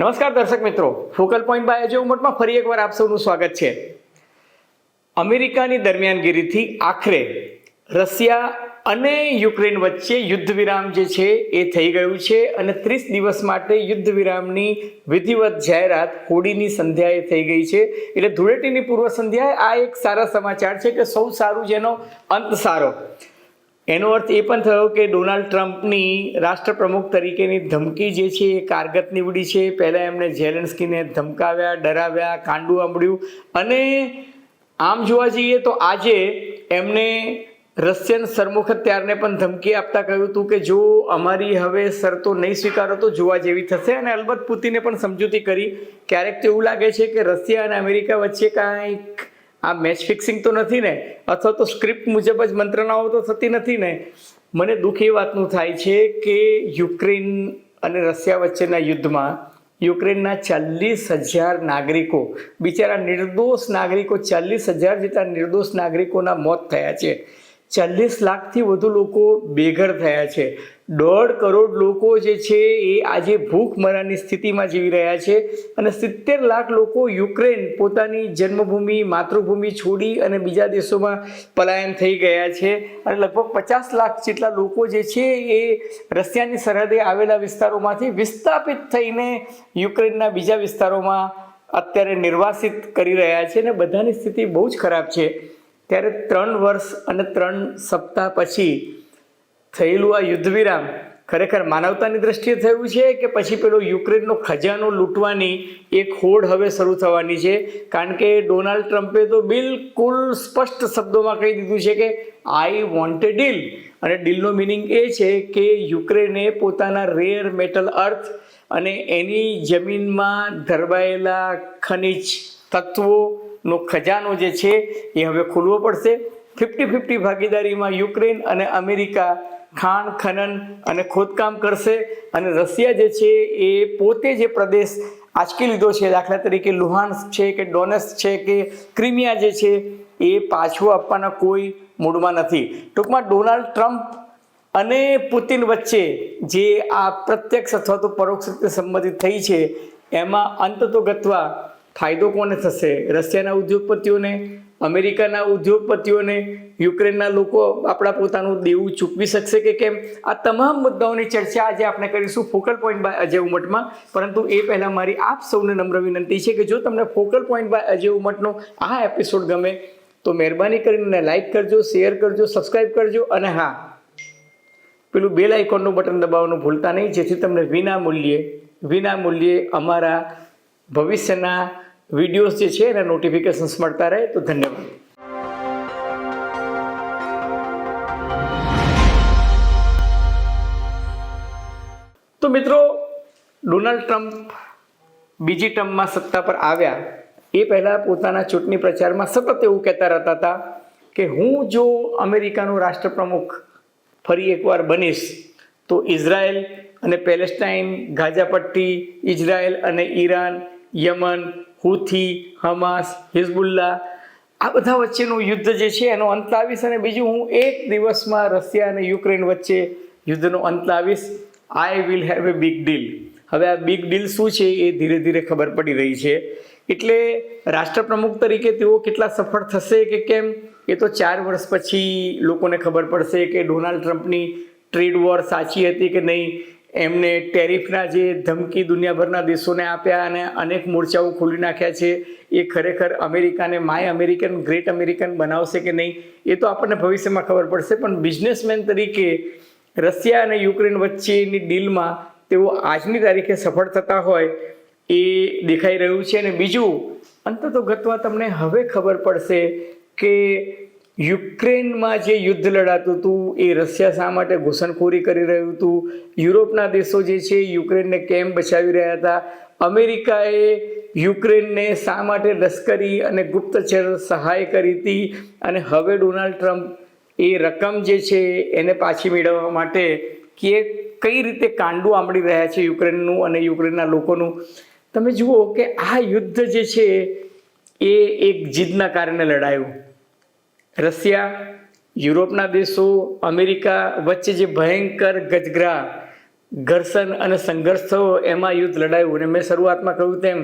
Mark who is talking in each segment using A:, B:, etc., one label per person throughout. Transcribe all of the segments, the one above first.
A: નમસ્કાર દર્શક મિત્રો. ફોકલ પોઈન્ટ બાય અજય ઉમટમાં ફરી એકવાર આપ સૌનું સ્વાગત છે. અમેરિકાની દરમિયાનગીરીથી આખરે રશિયા અને યુક્રેન વચ્ચે યુદ્ધ વિરામ જે છે એ થઈ ગયું છે અને ત્રીસ દિવસ માટે યુદ્ધ વિરામની વિધિવત જાહેરાત હોળીની સંધ્યાએ થઈ ગઈ છે. એટલે ધૂળેટીની પૂર્વ સંધ્યાએ આ એક સારા સમાચાર છે કે સૌ સારું જેનો અંત સારો. એનો અર્થ એ પણ થયો કે ડોનાલ્ડ ટ્રમ્પની રાષ્ટ્રપ્રમુખ તરીકેની ધમકી જે છે એ કારગત નીવડી છે. પહેલાં એમણે ઝેલેન્સ્કીને ધમકાવ્યા, ડરાવ્યા, કાંડું આંબડ્યું અને આમ જોવા જઈએ તો આજે એમને રશિયન સરમુખત્યારને પણ ધમકી આપતા કહ્યું હતું કે જો અમારી હવે શરતો નહીં સ્વીકારો તો જોવા જેવી થશે અને અલબત્ત પુતિને પણ સમજૂતી કરી. ક્યારેક તો એવું લાગે છે કે રશિયા અને અમેરિકા વચ્ચે કાંઈક આ મેચ ફિક્સિંગ તો નથી ને? અથવા તો સ્ક્રિપ્ટ મુજબ જ મંત્રણાઓ તો થતી નથી ને? મને દુઃખ એ વાતનું થાય છે કે યુક્રેન અને રશિયા વચ્ચેના યુદ્ધમાં યુક્રેનના ચાલીસ હજાર નાગરિકો, બિચારા નિર્દોષ નાગરિકો, ચાલીસ હજાર જેટલા નિર્દોષ નાગરિકોના મોત થયા છે. ચાલીસ લાખથી વધુ લોકો બેઘર થયા છે. દોઢ કરોડ લોકો જે છે એ આજે ભૂખમરાની સ્થિતિમાં જીવી રહ્યા છે અને સિત્તેર લાખ લોકો યુક્રેન પોતાની જન્મભૂમિ, માતૃભૂમિ છોડી અને બીજા દેશોમાં પલાયન થઈ ગયા છે. અને લગભગ પચાસ લાખ જેટલા લોકો જે છે એ રશિયાની સરહદે આવેલા વિસ્તારોમાંથી વિસ્થાપિત થઈને યુક્રેનના બીજા વિસ્તારોમાં અત્યારે નિર્વાસિત કરી રહ્યા છે અને બધાની સ્થિતિ બહુ જ ખરાબ છે. ત્યારે ત્રણ વર્ષ અને ત્રણ સપ્તાહ પછી થયેલું આ યુદ્ધ વિરામ ખરેખર માનવતાની દ્રષ્ટિએ થયું છે કે પછી પેલો યુક્રેનનો ખજાનો લૂંટવાની એક હોડ હવે શરૂ થવાની છે? કારણ કે ડોનાલ્ડ ટ્રમ્પે તો બિલકુલ સ્પષ્ટ શબ્દોમાં કહી દીધું છે કે આઈ વોન્ટ એ ડીલ અને ડીલનો મિનિંગ એ છે કે યુક્રેને પોતાના રેર મેટલ અર્થ અને એની જમીનમાં ધરબાયેલા ખનિજ તત્વોનો ખજાનો જે છે એ હવે ખોલવો પડશે. ફિફ્ટી ફિફ્ટી ભાગીદારીમાં યુક્રેન અને અમેરિકા ખાણ, ખનન અને ખોદકામ કરશે. અને રશિયા જે છે એ પોતે જે પ્રદેશ આંચકી લીધો છે, દાખલા તરીકે લુહાન્સ છે કે ડોનેસ છે કે ક્રિમિયા જે છે એ પાછું આપવાના કોઈ મૂડમાં નથી. ટૂંકમાં ડોનાલ્ડ ટ્રમ્પ અને પુતિન વચ્ચે જે આ પ્રત્યક્ષ અથવા તો પરોક્ષ રીતે સંબંધિત થઈ છે, એમાં અંત તો ગતવા ફાયદો કોને થશે? રશિયાના ઉદ્યોગપતિઓને, અમેરિકાના ઉદ્યોગપતિઓને, યુક્રેનના લોકો આપણા પોતાનું દેવું ચૂકવી શકશે કે કેમ? આ તમામ મુદ્દાઓની ચર્ચા આજે આપણે કરીશું ફોકલ પોઈન્ટ બાય અજય ઉમટમાં. પરંતુ એ પહેલાં મારી આપ સૌને નમ્ર વિનંતી છે કે જો તમને ફોકલ પોઈન્ટ બાય અજય ઉમટનો આ એપિસોડ ગમે, તો મહેરબાની કરીને લાઈક કરજો, શેર કરજો સબસ્ક્રાઈબ કરજો અને હા, પેલું બેલ આઇકોનનું બટન દબાવવાનું ભૂલતા નહીં, જેથી તમને વિના મૂલ્યે વિના મૂલ્યે અમારા ભવિષ્યના વિડીયોઝ જે છે એના નોટિફિકેશન્સ મળતા રહે, તો ધન્યવાદ. તો મિત્રો, ડોનાલ્ડ ટ્રમ્પ બીજી ટર્મમાં સત્તા પર આવ્યા. એ પહેલાં પોતાના ચૂંટણી પ્રચારમાં સતત એવું કહેતા રહેતા હતા કે હું જો અમેરિકાનો રાષ્ટ્રપ્રમુખ ફરી એકવાર બનીશ, તો ઇઝરાયલ અને પેલેસ્ટાઇન, ગાઝાપટ્ટી, ઇઝરાયલ અને Iran Yemen, Houthi, Hamas Hezbollah આ બધા વચ્ચેનું યુદ્ધ જે છે એનો અંત લાવીશ અને બીજું હું એક દિવસમાં રશિયા અને યુક્રેન વચ્ચે યુદ્ધનો અંત લાવીશ. I will have a big deal હવે આ બિગ ડીલ શું છે એ ધીરે ધીરે ખબર પડી રહી છે. એટલે રાષ્ટ્રપ્રમુખ તરીકે તેઓ કેટલા સફળ થશે કે કેમ? એ તો ચાર વર્ષ પછી લોકોને ખબર પડશે કે ડોનાલ્ડ ટ્રમ્પની ટ્રેડ વોર સાચી હતી કે નહીં. એમને ટેરિફના જે ધમકી દુનિયાભરના દેશોને આપ્યા અને અનેક મોરચાઓ ખોલી નાખ્યા છે, એ ખરેખર અમેરિકાને માય અમેરિકન, ગ્રેટ અમેરિકન બનાવશે કે નહીં, એ તો આપણને ભવિષ્યમાં ખબર પડશે. પણ બિઝનેસમેન તરીકે રશિયા અને યુક્રેન વચ્ચેની ડીલમાં તેઓ આજની તારીખે સફળ થતા હોય એ દેખાઈ રહ્યું છે. અને બીજું અંત તો ગતવા તમને હવે ખબર પડશે કે યુક્રેનમાં જે યુદ્ધ લડાતું હતું, એ રશિયા શા માટે ઘૂસણખોરી કરી રહ્યું હતું? યુરોપના દેશો જે છે, યુક્રેનને કેમ બચાવી રહ્યા હતા? અમેરિકાએ યુક્રેનને શા માટે લશ્કરી અને ગુપ્તચર સહાય કરી હતી? અને હવે ડોનાલ્ડ ટ્રમ્પ એ રકમ જે છે, એને પાછી મેળવવા માટે કે કઈ રીતે કાંડું આંબળી રહ્યા છે યુક્રેનનું અને યુક્રેનના લોકોનું? તમે જુઓ કે આ યુદ્ધ જે છે, એ એક જીદના કારણે લડાયું. રશિયા, યુરોપના દેશો, અમેરિકા વચ્ચે જે ભયંકર ગજગ્રા, ઘર્ષણ અને સંઘર્ષ થયો એમાં યુદ્ધ લડાયું અને મેં શરૂઆતમાં કહ્યું તેમ,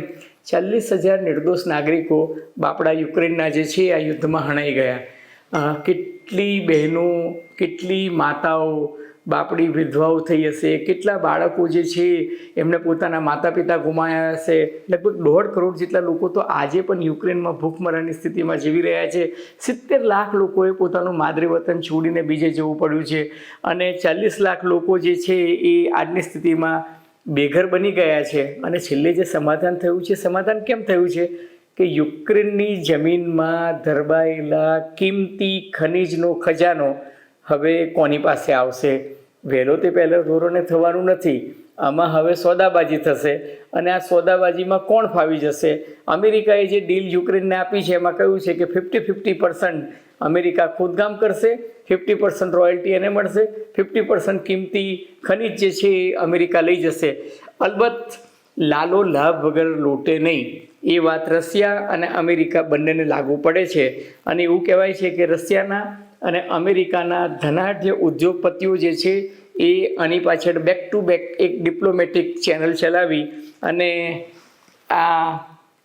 A: ચાલીસ હજાર નિર્દોષ નાગરિકો બાપડા યુક્રેનના જે છે આ યુદ્ધમાં હણાઈ ગયા. કેટલી બહેનો, કેટલી માતાઓ બાપડી વિધવાઓ થઈ હશે, કેટલા બાળકો જે છે એમને પોતાના માતા પિતા ગુમાયા હશે, લગભગ દોઢ કરોડ જેટલા લોકો તો આજે પણ યુક્રેનમાં ભૂખમરાની સ્થિતિમાં જીવી રહ્યા છે. સિત્તેર લાખ લોકોએ પોતાનું માદરે છોડીને બીજે જવું પડ્યું છે અને ચાલીસ લાખ લોકો જે છે એ આજની સ્થિતિમાં બેઘર બની ગયા છે. અને છેલ્લે જે સમાધાન થયું છે, સમાધાન કેમ થયું છે? કે યુક્રેનની જમીનમાં ધરબાયેલા કિંમતી ખનિજનો ખજાનો હવે કોની પાસે આવશે? વહેલો તે પહેલો ધોરણે થવાનું નથી. આમાં હવે સોદાબાજી થશે અને આ સોદાબાજીમાં કોણ ફાવી જશે? અમેરિકાએ જે ડીલ યુક્રેનને આપી છે, એમાં કહ્યું છે કે ફિફ્ટી ફિફ્ટી પર્સન્ટ અમેરિકા ખોદકામ કરશે, ફિફ્ટી પર્સન્ટ રોયલ્ટી એને મળશે, ફિફ્ટી પર્સન્ટ કિંમતી ખનિજ જે છે એ અમેરિકા લઈ જશે. અલબત્ત, લાલો લાભ વગર લૂંટે નહીં. એ વાત રશિયા અને અમેરિકા બંનેને લાગુ પડે છે. અને એવું કહેવાય છે કે રશિયાના અને અમેરિકાના ધનાઢ્ય ઉદ્યોગપતિઓ જે છે, એ આની પાછળ બેક ટુ બેક એક ડિપ્લોમેટિક ચેનલ ચલાવી અને આ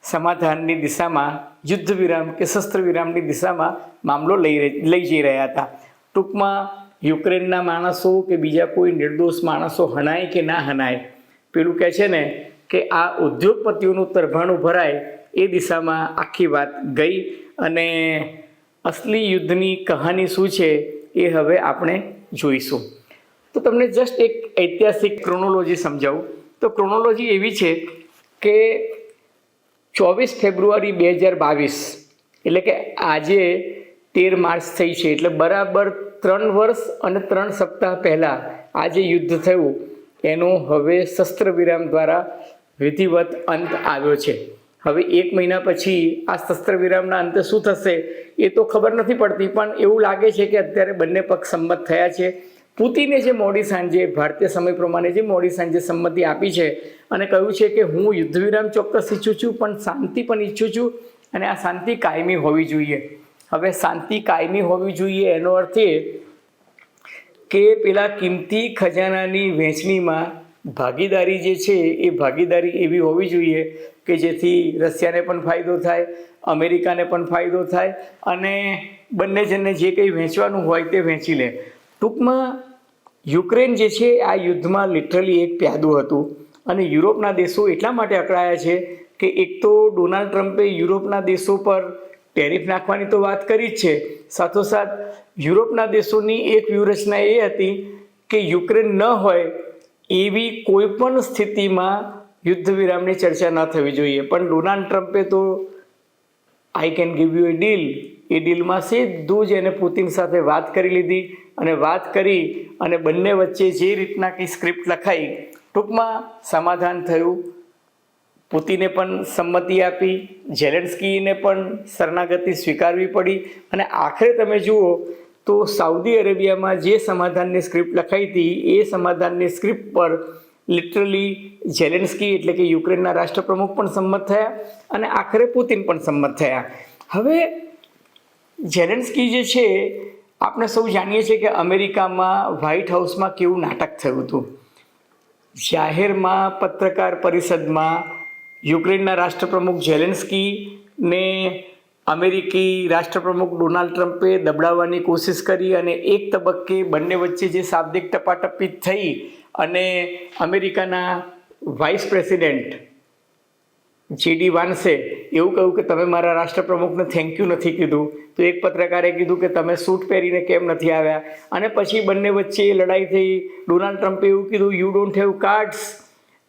A: સમાધાનની દિશામાં યુદ્ધ વિરામ કે શસ્ત્ર વિરામની દિશામાં મામલો લઈ લઈ જઈ રહ્યા હતા. ટૂંકમાં, યુક્રેનના માણસો કે બીજા કોઈ નિર્દોષ માણસો હણાય કે ના હણાય, પેલું કહે છે ને કે આ ઉદ્યોગપતિઓનું તરભાણું ભરાય, એ દિશામાં આખી વાત ગઈ અને અસલી યુદ્ધની કહાની શું છે એ હવે આપણે જોઈશું. તો તમને જસ્ટ એક ઐતિહાસિક ક્રોનોલોજી સમજાવું. તો ક્રોનોલોજી એવી છે કે ચોવીસ ફેબ્રુઆરી બે હજાર બાવીસ, એટલે કે આજે તેર માર્ચ થઈ છે, એટલે બરાબર ત્રણ વર્ષ અને ત્રણ સપ્તાહ પહેલાં આ જે યુદ્ધ થયું, એનો હવે શસ્ત્ર વિરામ દ્વારા વિધિવત અંત આવ્યો છે. હવે એક મહિના પછી આ શસ્ત્ર વિરામના અંતે શું થશે એ તો ખબર નથી પડતી, પણ એવું લાગે છે કે અત્યારે બંને પક્ષ સંમત થયા છે. પુતિને જે મોડી સાંજે, ભારતીય સમય પ્રમાણે જે મોડી સાંજે સંમતિ આપી છે અને કહ્યું છે કે હું યુદ્ધ વિરામ ચોક્કસ ઈચ્છું છું, પણ શાંતિ પણ ઈચ્છું છું અને આ શાંતિ કાયમી હોવી જોઈએ. હવે શાંતિ કાયમી હોવી જોઈએ એનો અર્થ એ કે પેલા કિંમતી ખજાનાની વહેંચણીમાં ભાગીદારી જે છે એ ભાગીદારી એવી હોવી જોઈએ કે જેથી રશિયાને પણ ફાયદો થાય, અમેરિકાને પણ ફાયદો થાય અને બંને જણને જે કંઈ વહેંચવાનું હોય તે વહેંચી લે. ટૂંકમાં, યુક્રેન જે છે આ યુદ્ધમાં લિટરલી એક પ્યાદું હતું અને યુરોપના દેશો એટલા માટે અકળાયા છે કે એક તો ડોનાલ્ડ ટ્રમ્પે યુરોપના દેશો પર ટેરિફ નાખવાની તો વાત કરી જ છે. સાથોસાથ, યુરોપના દેશોની એક વ્યૂહરચના એ હતી કે યુક્રેન ન હોય એવી કોઈ પણ સ્થિતિમાં યુદ્ધ વિરામની ચર્ચા ન થવી જોઈએ. પણ ડોનાલ્ડ ટ્રમ્પે તો I can give you a deal એ ડીલમાં સીધું જ એને પુતિન સાથે વાત કરી લીધી અને વાત કરી અને બંને વચ્ચે જે રીતના કંઈ સ્ક્રિપ્ટ લખાઈ, ટૂંકમાં સમાધાન થયું. પુતિને પણ સંમતિ આપી, ઝેલેન્સ્કીને પણ શરણાગતિ સ્વીકારવી પડી. અને આખરે તમે જુઓ તો સાઉદી અરેબિયામાં જે સમાધાનની સ્ક્રિપ્ટ લખાઈ હતી, એ સમાધાનની સ્ક્રિપ્ટ પર લિટરલી ઝેલેન્સ્કી એટલે કે યુક્રેનના રાષ્ટ્રપ્રમુખ પણ સંમત થયા અને આખરે પુતિન પણ સંમત થયા. હવે ઝેલેન્સ્કી જે છે, આપણે સૌ જાણીએ છીએ કે અમેરિકામાં વ્હાઇટ હાઉસમાં કેવું નાટક થયું હતું. જાહેરમાં પત્રકાર પરિષદમાં યુક્રેનના રાષ્ટ્રપ્રમુખ ઝેલેન્સ્કીને અમેરિકી રાષ્ટ્રપ્રમુખ ડોનાલ્ડ ટ્રમ્પે દબડાવવાની કોશિશ કરી અને એક તબક્કે બંને વચ્ચે જે શાબ્દિક ટપાટપી થઈ અને અમેરિકાના વાઇસ પ્રેસિડેન્ટ જીડી વાન્સે એવું કહ્યું કે તમે મારા રાષ્ટ્રપ્રમુખને થેન્ક યુ નથી કીધું. તો એક પત્રકારે કીધું કે તમે સૂટ પહેરીને કેમ નથી આવ્યા? અને પછી બંને વચ્ચે લડાઈ થઈ. ડોનાલ્ડ ટ્રમ્પે એવું કીધું યુ ડોન્ટ હેવ કાર્ડ્સ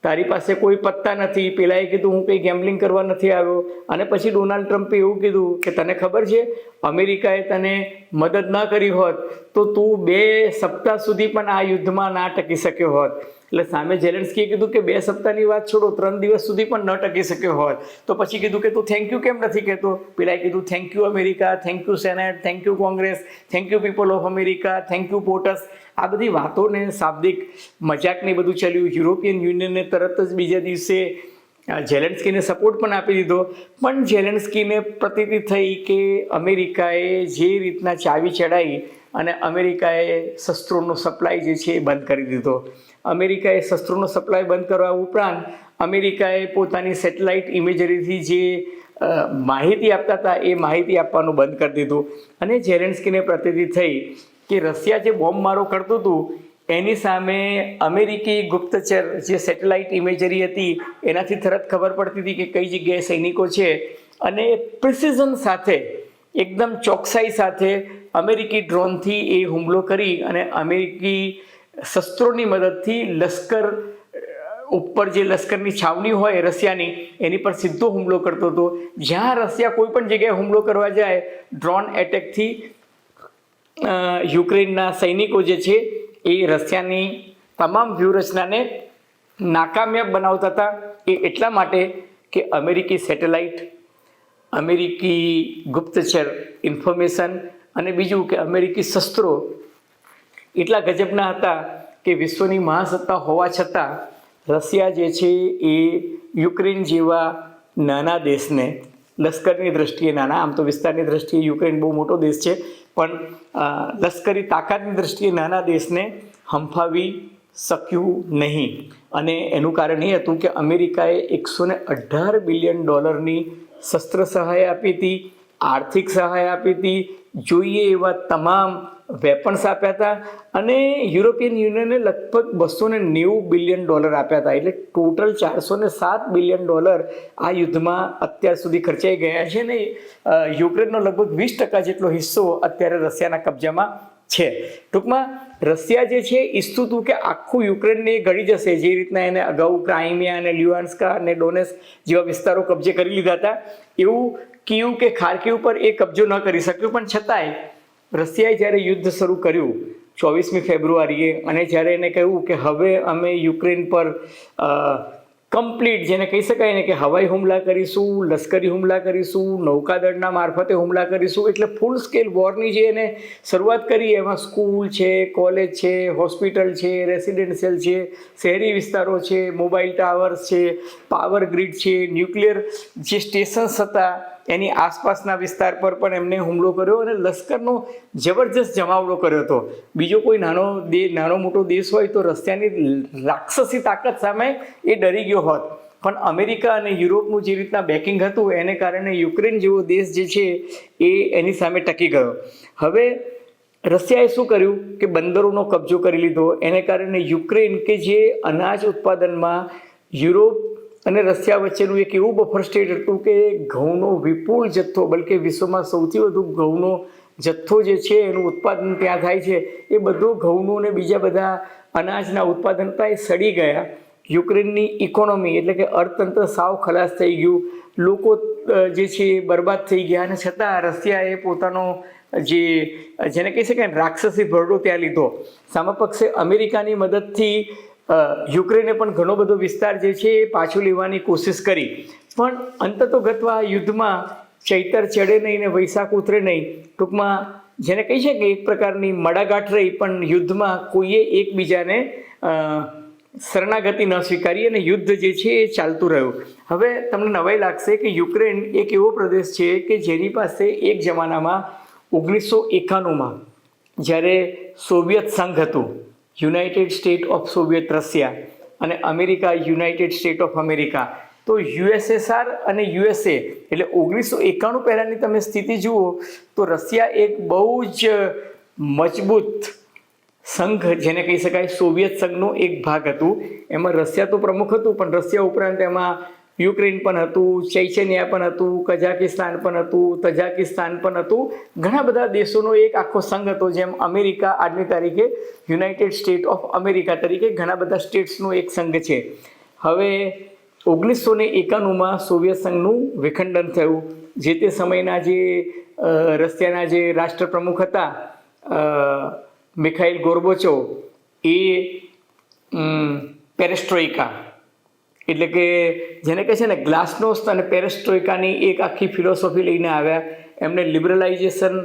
A: તારી પાસે કોઈ પત્તા નથી. પેલાએ કીધું, હું કંઈ ગેમ્બલિંગ કરવા નથી આવ્યો. અને પછી ડોનાલ્ડ ટ્રમ્પે એવું કીધું કે, તને ખબર છે, અમેરિકાએ તને મદદ ન કરી હોત, તો તું બે સપ્તાહ સુધી પણ આ યુદ્ધમાં ના ટકી શક્યો હોત. એટલે સામે ઝેલેન્સ્કીએ કીધું કે, બે સપ્તાહની વાત છોડો, ત્રણ દિવસ સુધી પણ ન ટકી શક્યો હોત. તો પછી કીધું કે, તું થેન્ક યુ કેમ નથી કહેતો? પેલાએ કીધું thank you America thank you Senate thank you Congress thank you people of America thank you POTUS આ બધી વાતોને શાબ્દિક મજાકને બધું ચાલ્યું. યુરોપિયન યુનિયનને તરત જ બીજા દિવસે ઝેલેન્સ્કીને સપોર્ટ પણ આપી દીધો. પણ ઝેલેન્સ્કીને પ્રતીતિ થઈ કે અમેરિકાએ જે રીતના ચાવી ચડાવી અને અમેરિકાએ શસ્ત્રોનો સપ્લાય જે છે એ બંધ કરી દીધો. અમેરિકાએ શસ્ત્રોનો સપ્લાય બંધ કરવા ઉપરાંત અમેરિકાએ પોતાની સેટેલાઇટ ઇમેજરીથી જે માહિતી આપતા હતા એ માહિતી આપવાનું બંધ કરી દીધું. અને ઝેલેન્સ્કીને પ્રતિતિ થઈ કે રશિયા જે બોમ્બ મારો કરતું હતું, એની સામે અમેરિકી ગુપ્તચર જે સેટેલાઇટ ઇમેજરી હતી, એનાથી તરત ખબર પડતી હતી કે કઈ જગ્યાએ સૈનિકો છે. અને પ્રિસિઝન સાથે, એકદમ ચોકસાઈ સાથે અમેરિકી ડ્રોનથી એ હુમલો કરી અને અમેરિકી શસ્ત્રોની મદદથી લશ્કર ઉપર જે લશ્કરની છાવણી હોય રશિયાની, એની પર સીધો હુમલો કરતો હતો. જ્યાં રશિયા કોઈ પણ જગ્યાએ હુમલો કરવા જાય, ડ્રોન એટેકથી યુક્રેનના સૈનિકો જે છે, એ રશિયાની તમામ વ્યૂહરચનાને નાકામયાબ બનાવતા હતા. એ એટલા માટે કે અમેરિકી સેટેલાઇટ, અમેરિકી ગુપ્તચર ઇન્ફોર્મેશન અને બીજું કે અમેરિકી શસ્ત્રો એટલા ગજબના હતા કે વિશ્વની મહાસત્તા હોવા છતાં રશિયા જે છે, એ યુક્રેન જેવા નાના દેશને લશ્કરની દ્રષ્ટિએ, નાના, આમ તો વિસ્તારની દ્રષ્ટિએ યુક્રેન બહુ મોટો દેશ છે પણ લશ્કરી તાકાતની દ્રષ્ટિએ નાના દેશને હંફાવી શક્યું નહીં. અને એનું કારણ એ હતું કે અમેરિકાએ એકસો ને અઢાર બિલિયન ડોલરની શસ્ત્ર સહાય આપી હતી, આર્થિક સહાય આપી હતી જોઈએ એવા તમામ વેપન્સ આપ્યા હતા અને યુરોપિયન યુનિયને લગભગ બસો ને નેવું બિલિયન ડોલર આપ્યા હતા. એટલે ટોટલ ચારસો ને સાત બિલિયન ડોલર આ યુદ્ધમાં અત્યાર સુધી ખર્ચાઈ ગયા છે ને યુક્રેનનો લગભગ વીસ ટકા જેટલો હિસ્સો અત્યારે રશિયાના કબજામાં છે. ટૂંકમાં, રશિયા જે છે ઈચ્છતું હતું કે આખું યુક્રેનને એ ગળી જશે જે રીતના એને અગાઉ ક્રાઇમિયા અને લ્યુઆન્સ્કા અને ડોનેસ જેવા વિસ્તારો કબજે કરી લીધા હતા. એવું કીવ કે ખારકી ઉપર એ કબજો ન કરી શક્યું. પણ છતાંય રશિયાએ જ્યારે યુદ્ધ શરૂ કર્યું ચોવીસમી ફેબ્રુઆરીએ, અને જ્યારે એને કહ્યું કે હવે અમે યુક્રેન પર કમ્પ્લીટ જેને કહી શકાય ને કે હવાઈ હુમલા કરીશું, લશ્કરી હુમલા કરીશું, નૌકાદળના મારફતે હુમલા કરીશું, એટલે ફૂલ સ્કેલ વોરની જે એને શરૂઆત કરી, એમાં સ્કૂલ છે કોલેજ છે હોસ્પિટલ છે રેસિડેન્શિયલ છે, શહેરી વિસ્તારો છે મોબાઈલ ટાવર્સ છે પાવર ગ્રીડ છે ન્યુક્લિયર જે સ્ટેશન્સ હતા એની આસપાસના વિસ્તાર પર પણ એમને હુમલો કર્યો અને લશ્કરનો જબરજસ્ત જમાવડો કર્યો હતો. બીજો કોઈ નાનો દે, નાનો મોટો દેશ હોય તો રશિયાની રાક્ષસી તાકાત સામે એ ડરી ગયો હોત. પણ અમેરિકા અને યુરોપનું જે રીતના બેકિંગ હતું એને કારણે યુક્રેન જેવો દેશ જે છે એ એની સામે ટકી ગયો. હવે રશિયાએ શું કર્યું કે બંદરોનો કબજો કરી લીધો. એને કારણે યુક્રેન કે જે અનાજ ઉત્પાદનમાં યુરોપ અને રશિયા વચ્ચેનું એક એવું બફર સ્ટેટ હતું કે ઘઉંનો વિપુલ જથ્થો, બલકે વિશ્વમાં સૌથી વધુ ઘઉંનો જથ્થો જે છે એનું ઉત્પાદન ત્યાં થાય છે. એ બધો ઘઉંનું ને બીજા બધા અનાજના ઉત્પાદન પણ એ સડી ગયા. યુક્રેનની ઇકોનોમી એટલે કે અર્થતંત્ર સાવ ખલાસ થઈ ગયું. લોકો જે છે એ બરબાદ થઈ ગયા અને છતાં રશિયાએ પોતાનો જે જેને કહી શકાય રાક્ષસી ભરડો ત્યાં લીધો. સામા પક્ષે અમેરિકાની મદદથી યુક્રેને પણ ઘણો બધો વિસ્તાર જે છે એ પાછું લેવાની કોશિશ કરી. પણ અંતતો ગતવા યુદ્ધમાં ચૈતર ચડે નહીં ને વૈશાખ ઉતરે નહીં, ટૂંકમાં જેને કહી છે કે એક પ્રકારની મડાગાંઠ રહી, પણ યુદ્ધમાં કોઈએ એકબીજાને શરણાગતિ ન સ્વીકારી અને યુદ્ધ જે છે એ ચાલતું રહ્યું. હવે તમને નવાઈ લાગશે કે યુક્રેન એક એવો પ્રદેશ છે કે જેની પાસે એક જમાનામાં ઓગણીસો એકાણુંમાં જ્યારે સોવિયત સંઘ હતું. United State of Soviet Russia અને America, United State of America. તો યુએસએસઆર અને યુએસએ, એટલે ઓગણીસો એકાણું પહેલાંની તમે સ્થિતિ જુઓ, તો રશિયા એક બહુ જ મજબૂત સંઘ, જેને કહી શકાય સોવિયત સંઘનો એક ભાગ હતું. એમાં રશિયા તો પ્રમુખ હતું, પણ રશિયા ઉપરાંત એમાં યુક્રેન પણ હતું ચૈચેનિયા પણ હતું કઝાકિસ્તાન પણ હતું, તજાકિસ્તાન પણ હતું. ઘણા બધા દેશોનો એક આખો સંઘ હતો જેમ અમેરિકા, આજની તારીખે યુનાઇટેડ સ્ટેટ ઓફ અમેરિકા તરીકે ઘણા બધા સ્ટેટ્સનો એક સંઘ છે. હવે ઓગણીસો ને એકાણુંમાં સોવિયત સંઘનું વિખંડન થયું, જે તે સમયના જે રશિયાના જે રાષ્ટ્રપ્રમુખ હતા મિખાઇલ ગોરબોચો એ પેરેસ્ટ્રોઇકા. એટલે કે જેને કહે છે ને ગ્લાસનોસ્ટ અને પેરેસ્ટ્રોઇકાની એક આખી ફિલોસોફી લઈને આવ્યા. એમને લિબરલાઇઝેશન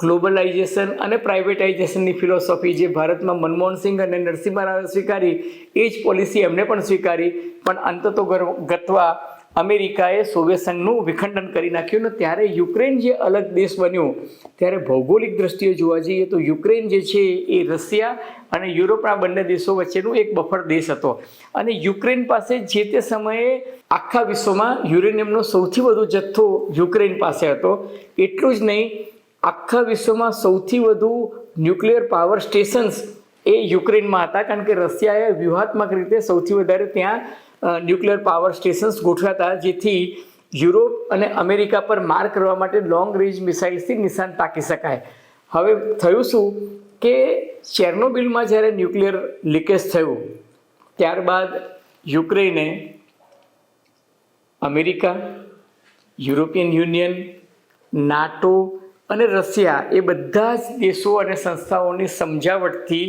A: ગ્લોબલાઇઝેશન અને પ્રાઇવેટાઇઝેશનની ફિલોસોફી જે ભારતમાં મનમોહન સિંહ અને નરસિંહ રાવે સ્વીકારી, એ જ પોલિસી એમને પણ સ્વીકારી. પણ અંત તો ગતવા અમેરિકાએ સોવિયત સંઘનું વિખંડન કરી નાખ્યું ને ત્યારે યુક્રેન જે અલગ દેશ બન્યો, ત્યારે ભૌગોલિક દ્રષ્ટિએ જોવા જઈએ તો યુક્રેન જે છે એ રશિયા અને યુરોપના બંને દેશો વચ્ચેનું એક બફર દેશ હતો. અને યુક્રેન પાસે જે તે સમયે આખા વિશ્વમાં યુરેનિયમનો સૌથી વધુ જથ્થો યુક્રેન પાસે હતો. એટલું જ નહીં, આખા વિશ્વમાં સૌથી વધુ ન્યુક્લિયર પાવર સ્ટેશન્સ એ યુક્રેનમાં હતા. કારણ કે રશિયાએ વ્યૂહાત્મક રીતે સૌથી વધારે ત્યાં ન્યુક્લિયર પાવર સ્ટેશન્સ ગોઠવ્યા હતા, જેથી યુરોપ અને અમેરિકા પર માર કરવા માટે લોંગ રેન્જ મિસાઇલ્સથી નિશાન તાકી શકાય. હવે થયું શું કે ચેર્નોબિલમાં જ્યારે ન્યુક્લિયર લીકેજ થયું, ત્યારબાદ યુક્રેને અમેરિકા, યુરોપિયન યુનિયન, નાટો અને રશિયા એ બધા જ દેશો અને સંસ્થાઓની સમજાવટથી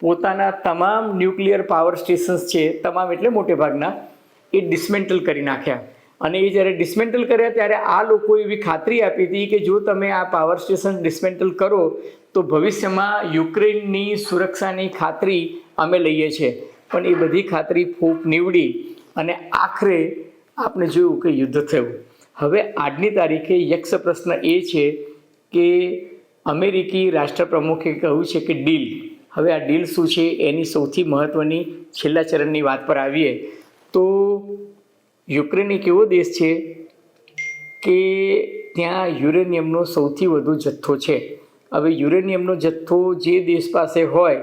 A: પોતાના તમામ ન્યુક્લિયર પાવર સ્ટેશન્સ છે, તમામ એટલે મોટે ભાગના, એ ડિસમેન્ટલ કરી નાખ્યા. અને એ જ્યારે ડિસમેન્ટલ કર્યા, ત્યારે આ લોકો એવી ખાતરી આપી હતી કે જો તમે આ પાવર સ્ટેશન ડિસમેન્ટલ કરો, તો ભવિષ્યમાં યુક્રેનની સુરક્ષાની ખાતરી અમે લઈએ છીએ. પણ એ બધી ખાતરી ફૂંક નીવડી અને આખરે આપણે જોયું કે યુદ્ધ થયું. હવે આજની તારીખે યક્ષ પ્રશ્ન એ છે કે અમેરિકી રાષ્ટ્રપ્રમુખે કહ્યું છે કે ડીલ હવે આ ડીલ શું છે એની સૌથી મહત્ત્વની છેલ્લા ચરણની વાત પર આવીએ તો યુક્રેન એક એવો દેશ છે કે ત્યાં યુરેનિયમનો સૌથી વધુ જથ્થો છે? હવે યુરેનિયમનો જથ્થો જે દેશ પાસે હોય,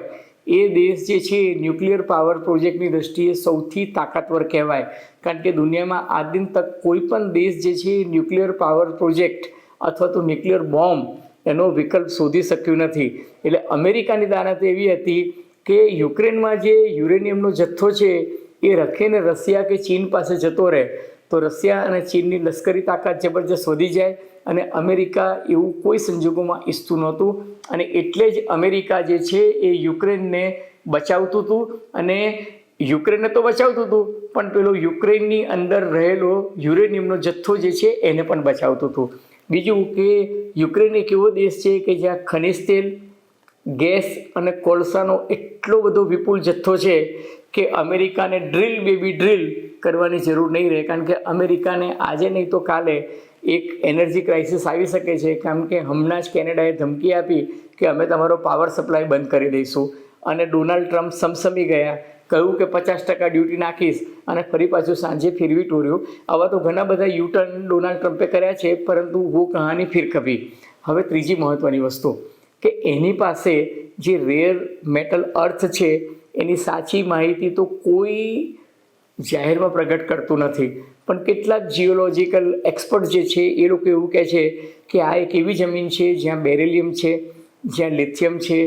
A: એ દેશ જે છે ન્યુક્લિયર પાવર પ્રોજેક્ટની દ્રષ્ટિએ સૌથી તાકાતવર કહેવાય. કારણ કે દુનિયામાં આજ દિન તક કોઈ પણ દેશ જે છે ન્યુક્લિયર પાવર પ્રોજેક્ટ અથવા તો ન્યુક્લિયર બોમ્બ એનો વિકલ્પ શોધી શક્યું નથી. એટલે અમેરિકાની દાનત એવી હતી કે યુક્રેનમાં જે યુરેનિયમનો જથ્થો છે, એ રખીને રશિયા કે ચીન પાસે જતો રહે. તો રશિયા અને ચીનની લશ્કરી તાકાત જબરજસ્ત વધી જાય અને અમેરિકા એવું કોઈ સંજોગોમાં ઈચ્છતું નહોતું. અને એટલે જ અમેરિકા જે છે, એ યુક્રેનને બચાવતું હતું અને યુક્રેનને તો બચાવતું હતું, પણ પેલો યુક્રેનની અંદર રહેલો યુરેનિયમનો જથ્થો જે છે, એને પણ બચાવતું હતું. બીજું કે યુક્રેન એક એવો દેશ છે કે જ્યાં ખનિજ તેલ, ગેસ અને કોલસાનો એટલો બધો વિપુલ જથ્થો છે કે અમેરિકાને ડ્રીલ બેબી ડ્રીલ કરવાની જરૂર નહીં રહે. કારણ કે અમેરિકાને આજે નહીં તો કાલે એક એનર્જી ક્રાઇસિસ આવી શકે છે. કારણ કે હમણાં જ કેનેડાએ ધમકી આપી કે અમે તમારો પાવર સપ્લાય બંધ કરી દઈશું. અને ડોનાલ્ડ ટ્રમ્પ સમસમી ગયા. કહ્યું કે પચાસ ટકા ડ્યુટી નાખીશ અને ફરી પાછું સાંજે ફેરવી ટોર્યું આવા તો ઘણા બધા યુટર્ન ડોનાલ્ડ ટ્રમ્પે કર્યા છે, પરંતુ વો કહાની ફિર કભી. હવે ત્રીજી મહત્ત્વની વસ્તુ, કે એની પાસે જે રેર મેટલ અર્થ છે, એની સાચી માહિતી તો કોઈ જાહેરમાં પ્રગટ કરતું નથી. પણ કેટલાક જિયોલોજીકલ એક્સપર્ટ જે છે, એ લોકો એવું કહે છે કે આ એક એવી જમીન છે, જ્યાં બેરેલિયમ છે, જ્યાં લિથિયમ છે,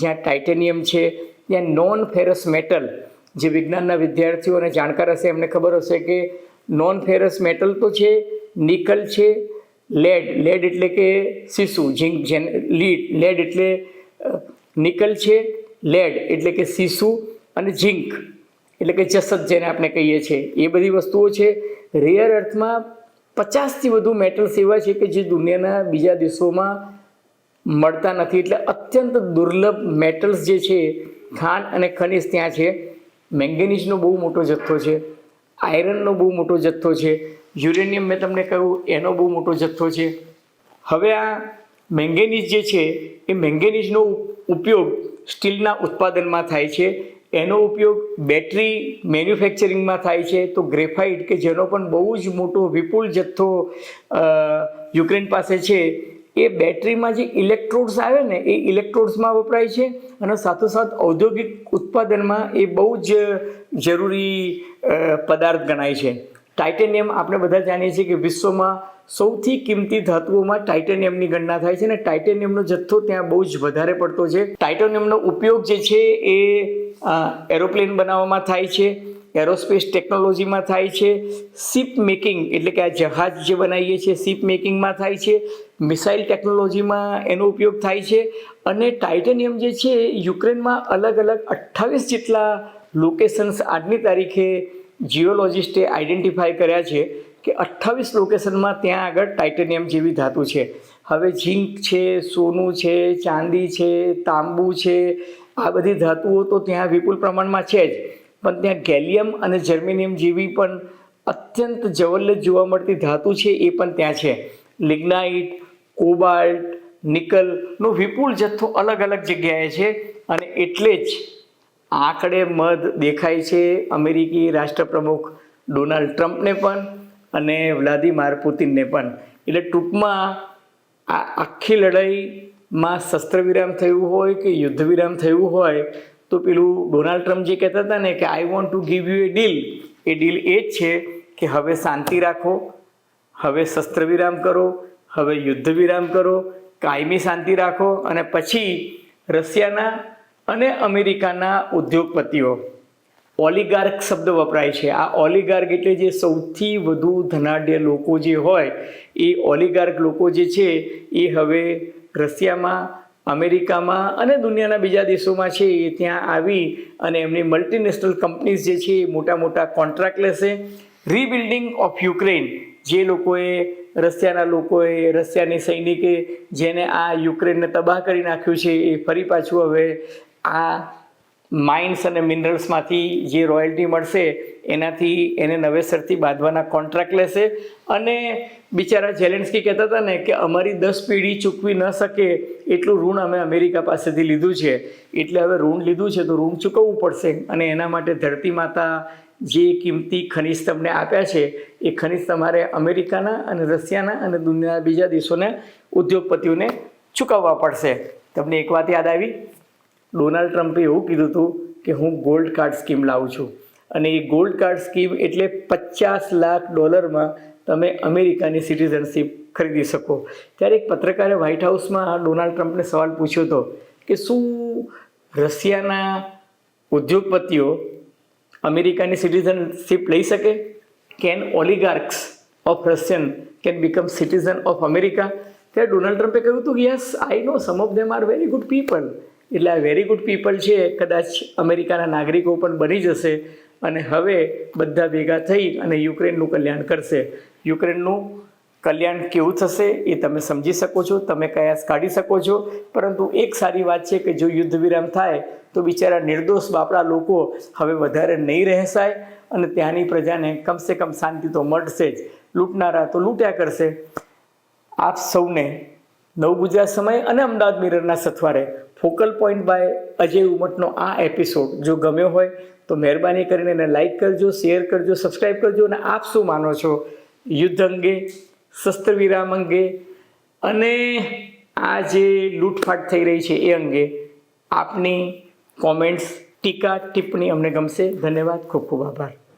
A: જ્યાં ટાઇટેનિયમ છે ત્યાં નોન ફેરસ મેટલ જે વિજ્ઞાનના વિદ્યાર્થીઓ અને જાણકાર હશે, એમને ખબર હશે કે નોન ફેરસ મેટલ તો છે નિકલ છે લેડ લેડ એટલે કે સીસુ, ઝીંક જેન લીડ લેડ એટલે નિકલ છે લેડ એટલે કે સીસુ અને ઝીંક એટલે કે જસત જેને આપણે કહીએ છીએ. એ બધી વસ્તુઓ છે. રેયર અર્થમાં પચાસથી વધુ મેટલ્સ એવા છે કે જે દુનિયાના બીજા દેશોમાં મળતા નથી. એટલે અત્યંત દુર્લભ મેટલ્સ જે છે, ખાંડ અને ખનિજ ત્યાં છે. મેંગેનીઝનો બહુ મોટો જથ્થો છે, આયરનનો બહુ મોટો જથ્થો છે, યુરેનિયમ મેં તમને કહ્યું, એનો બહુ મોટો જથ્થો છે. હવે આ મેંગેનીઝ જે છે, એ મેંગેનીઝનો ઉપયોગ સ્ટીલના ઉત્પાદનમાં થાય છે. એનો ઉપયોગ બેટરી મેન્યુફેક્ચરિંગમાં થાય છે. તો ગ્રેફાઇટ કે જેનો પણ બહુ જ મોટો વિપુલ જથ્થો યુક્રેન પાસે છે એ બેટરીમાં જે ઇલેક્ટ્રોડ્સ આવે ને, એ ઇલેક્ટ્રોડ્સમાં વપરાય છે અને સાથોસાથ ઔદ્યોગિક ઉત્પાદનમાં એ બહુ જ જરૂરી પદાર્થ ગણાય છે. ટાઇટેનિયમ આપણે બધા જાણીએ છીએ કે વિશ્વમાં સૌથી કિંમતી ધાતુઓમાં ટાઇટેનિયમની ગણના થાય છે અને ટાઇટેનિયમનો જથ્થો ત્યાં બહુ જ વધારે પડતો છે. ટાઇટેનિયમનો ઉપયોગ જે છે એ એરોપ્લેન બનાવવામાં થાય છે, એરોસ્પેસ ટેકનોલોજીમાં થાય છે, શિપ મેકિંગ એટલે કે આ જહાજ જે બનાવીએ છીએ, શિપ મેકિંગમાં થાય છે. મિસાઇલ ટેકનોલોજીમાં એનો ઉપયોગ થાય છે અને ટાઇટેનિયમ જે છે, યુક્રેનમાં અલગ અલગ અઠ્ઠાવીસ જેટલા લોકેશન્સ આજની તારીખે જીઓલોજિસ્ટે આઈડેન્ટિફાય કર્યા છે કે અઠ્ઠાવીસ લોકેશનમાં ત્યાં આગળ ટાઇટેનિયમ જેવી ધાતુ છે. હવે ઝીંક છે, સોનું છે, ચાંદી છે, તાંબુ છે, આ બધી ધાતુઓ તો ત્યાં વિપુલ પ્રમાણમાં છે જ. પણ ત્યાં ગેલિયમ અને જર્મેનિયમ જેવી પણ અત્યંત જવલ્લે જોવા મળતી ધાતુ છે એ પણ ત્યાં છે. લિગ્નાઇટ કોબાલ્ટ નિકલનો વિપુલ જથ્થો અલગ અલગ જગ્યાએ છે અને એટલે જ આંકડે મધ દેખાય છે અમેરિકી રાષ્ટ્રપ્રમુખ ડોનાલ્ડ ટ્રમ્પને પણ અને વ્લાદિમાર પુતિનને પણ. એટલે ટૂંકમાં આ આખી લડાઈમાં શસ્ત્ર વિરામ થયું હોય કે યુદ્ધ વિરામ થયું હોય, તો પેલું ડોનાલ્ડ ટ્રમ્પ જે કહેતા હતા ને કે I want to give you a deal A deal એ જ છે કે હવે શાંતિ રાખો, હવે શસ્ત્ર વિરામ કરો હવે યુદ્ધ વિરામ કરો, કાયમી શાંતિ રાખો અને પછી રશિયાના અને અમેરિકાના ઉદ્યોગપતિઓ. ઓલિગાર્ક શબ્દ વપરાય છે. આ ઓલિગાર્ક એટલે જે સૌથી વધુ ધનાઢ્ય લોકો જે હોય, એ ઓલિગાર્ક લોકો જે છે, એ હવે રશિયામાં, અમેરિકામાં અને દુનિયાના બીજા દેશોમાં છે, એ ત્યાં આવી અને એમની મલ્ટીનેશનલ કંપનીઝ જે છે, એ મોટા મોટા કોન્ટ્રાક્ટ લેશે. રીબિલ્ડિંગ ઓફ યુક્રેન જે લોકોએ રશિયાના લોકોએ, રશિયાની સૈનિકે જેને આ યુક્રેનને તબાહ કરી નાખ્યું છે, એ ફરી પાછું હવે આ માઇન્સ અને મિનરલ્સમાંથી જે રોયલ્ટી મળશે, એનાથી એને નવેસરથી બાંધવાના કોન્ટ્રાક્ટ લેશે. અને બિચારા જેલેન્સ્કી કહેતા હતા ને કે અમારી દસ પેઢી ચૂકવી ન શકે એટલું ઋણ અમે અમેરિકા પાસેથી લીધું છે. એટલે હવે ઋણ લીધું છે તો ઋણ ચૂકવવું પડશે અને એના માટે ધરતી માતા જે કિંમતી ખનિજ તમને આપ્યા છે, એ ખનિજ તમારે અમેરિકાના અને રશિયાના અને દુનિયાના બીજા દેશોને ઉદ્યોગપતિઓને ચૂકવવા પડશે. તમને એક વાત યાદ આવી? ડોનાલ્ડ ટ્રમ્પે એવું કીધું હતું કે હું ગોલ્ડ કાર્ડ સ્કીમ લાવું છું. અને એ ગોલ્ડ કાર્ડ સ્કીમ એટલે પચાસ લાખ ડોલરમાં તમે અમેરિકાની સિટીઝનશીપ ખરીદી શકો. ત્યારે એક પત્રકારે વ્હાઇટ હાઉસમાં ડોનાલ્ડ ટ્રમ્પને સવાલ પૂછ્યો હતો કે શું રશિયાના ઉદ્યોગપતિઓ અમેરિકાની સિટીઝનશીપ લઈ શકે? Can oligarchs of Russian can become citizen of America ત્યારે ડોનાલ્ડ ટ્રમ્પે કહ્યું હતું કે yes I know some of them are very good people એટલે આ વેરી ગુડ પીપલ છે, કદાચ અમેરિકાના નાગરિકો પણ બની જશે અને હવે બધા ભેગા થઈ અને યુક્રેનનું કલ્યાણ કરશે. યુક્રેનનું કલ્યાણ કેવું થશે એ તમે સમજી શકો છો, તમે કયાસ કાઢી શકો છો. પરંતુ એક સારી વાત છે કે જો યુદ્ધ વિરામ થાય, તો બિચારા નિર્દોષ બાપડા લોકો હવે વધારે નહીં રહેસાય અને ત્યાંની પ્રજાને કમસે કમ શાંતિ તો મળશે જ. લૂંટનારા તો લૂંટ્યા કરશે. આપ સૌને નવ ગુજરાત સમય અને અમદાવાદ મિરરના સથવારે ફોકલ પોઈન્ટ બાય અજય ઉમટનો આ એપિસોડ જો ગમ્યો હોય, તો મહેરબાની કરીને એને લાઈક કરજો, શેર કરજો સબસ્ક્રાઈબ કરજો અને આપ શું માનો છો? યુદ્ધ અંગે શસ્ત્ર વિરામ અંગે અને આ જે લૂંટફાટ થઈ રહી છે એ અંગે આપની કોમેન્ટ્સ ટીકા, ટિપ્પણી અમને ગમશે. ધન્યવાદ. ખૂબ ખૂબ આભાર.